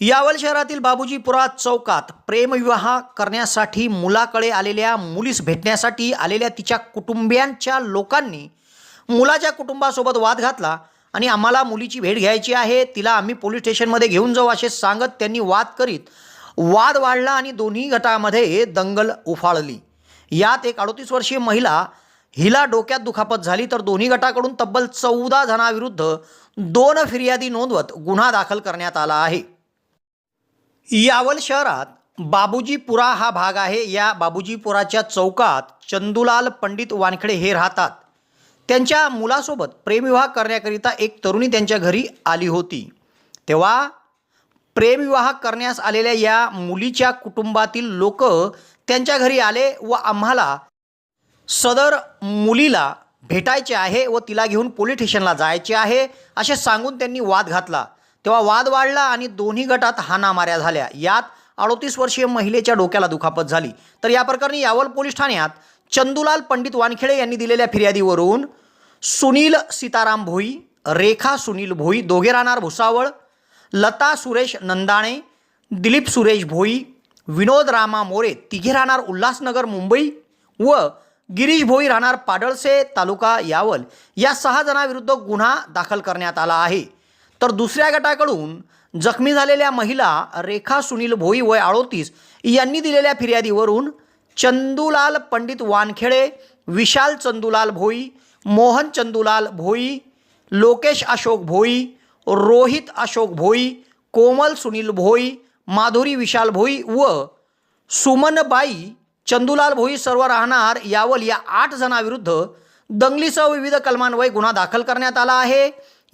यावल शहरातील बाबूजीपुरा चौकात प्रेमविवाह करण्यासाठी मुलाकडे आलेल्या मुलीस भेटण्यासाठी आलेल्या तिच्या कुटुंबियांच्या लोकांनी मुलाच्या कुटुंबासोबत वाद घातला आणि आम्हाला मुलीची भेट घ्यायची आहे तिला आम्ही पोलीस स्टेशनमध्ये घेऊन जाऊ असे सांगत त्यांनी वाद करीत वाद वाढला आणि दोन्ही गटामध्ये दंगल उफाळली. यात एक अडोतीस वर्षीय महिला हिला डोक्यात दुखापत झाली तर दोन्ही गटाकडून तब्बल चौदा जणांविरुद्ध दोन फिर्यादी नोंदवत गुन्हा दाखल करण्यात आला आहे. यावल शहरात बाबूजीपुरा हा भाग आहे. या बाबूजीपुराच्या चौकात चंदुलाल पंडित वानखेडे हे राहतात. त्यांच्या मुलासोबत प्रेमविवाह करण्याकरिता एक तरुणी त्यांच्या घरी आली होती. तेव्हा प्रेमविवाह करण्यास आलेल्या या मुलीच्या कुटुंबातील लोक त्यांच्या घरी आले व आम्हाला सदर मुलीला भेटायचे आहे व तिला घेऊन पोलीस स्टेशनला जायचे आहे असे सांगून त्यांनी वाद घातला. तेव्हा वाद वाढला आणि दोन्ही गटात हाणामाऱ्या झाल्या. यात अडोतीस वर्षीय महिलेच्या डोक्याला दुखापत झाली. तर या प्रकरणी यावल पोलीस ठाण्यात चंदूलाल पंडित वानखेडे यांनी दिलेल्या फिर्यादीवरून सुनील सीताराम भोई रेखा सुनील भोई दोघे राहणार भुसावळ लता सुरेश नंदाणे दिलीप सुरेश भोई विनोद रामा मोरे तिघे राहणार उल्हासनगर मुंबई व गिरीश भोई राहणार पाडळसे तालुका यावल. या सहा जणांविरुद्ध गुन्हा दाखल करण्यात आला आहे. तर दुसऱ्या गटाकडून जखमी झालेल्या महिला रेखा सुनील भोई वय अडोतीस यांनी दिलेल्या फिर्यादीवरून चंदूलाल पंडित वानखेडे विशाल चंदूलाल भोई मोहन चंदूलाल भोई लोकेश अशोक भोई रोहित अशोक भोई कोमल सुनील भोई माधुरी विशाल भोई व सुमनबाई चंदूलाल भोई सर्व राहणार यावल या आठ जणांविरुद्ध दंगलीसह विविध कलमान्वये गुन्हा दाखल करण्यात आला आहे.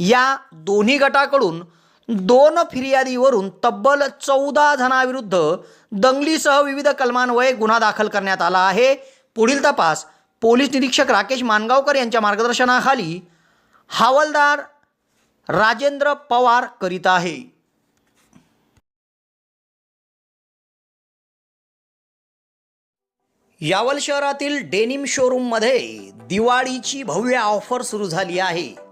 या दोन्ही गटाकडून दोन फिर्यादीवरून तब्बल चौदा जणांविरुद्ध दंगलीसह विविध कलमान्वये गुन्हा दाखल करण्यात आला आहे. पुढील तपास पोलीस निरीक्षक राकेश मानगावकर यांच्या मार्गदर्शनाखाली हवालदार राजेंद्र पवार करीत आहे. यावल शहरातील डेनिम शोरूममध्ये दिवाळीची भव्य ऑफर सुरू झाली आहे.